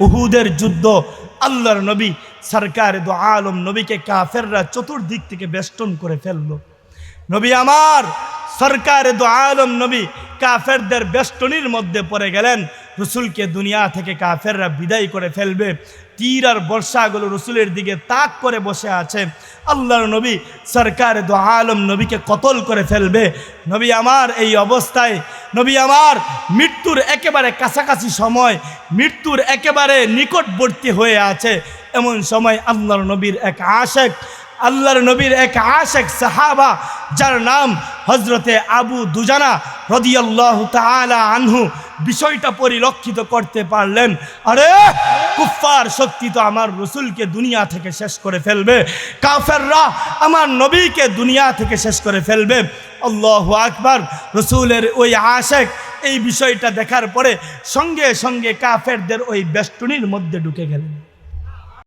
উহুদের যুদ্ধ, আল্লাহর নবী, সরকার দো আলম নবীকে কাফেররা চতুর্দিক থেকে বেষ্টন করে ফেলল। নবী আমার, সরকার দো আলম নবী কাফেরদের বেষ্টনীর মধ্যে পড়ে গেলেন। রসুলকে দুনিয়া থেকে কাফেররা বিদায় করে ফেলবে। তীর আর বর্ষাগুলো রসুলের দিকে তাক করে বসে আছে। আল্লাহর নবী সরকার দো আলম নবীকে কতল করে ফেলবে। নবী আমার এই অবস্থায় নবী আমার, মৃত্যুর একেবারে কাছাকাছি সময়, মৃত্যুর একেবারে নিকটবর্তী হয়ে আছে। এমন সময় আল্লাহর নবীর এক আশেক, আল্লাহর নবীর এক আশেক সাহাবা, যার নাম হজরতে আবু দুজানা রদিয়াল্লাহ তালা আনহু বিষয়টা পরিলক্ষিত করতে পারলেন। আরে কুফার শক্তি তো আমার রসুলকে দুনিয়া থেকে শেষ করে ফেলবে। কাফেররা আমার নবীকে দুনিয়া থেকে শেষ করে ফেলবে। আল্লাহ আকবার, রসুলের ওই আশেক এই বিষয়টা দেখার পরে সঙ্গে সঙ্গে কাফেরদের ওই বেষ্টনীর মধ্যে ঢুকে গেলেন।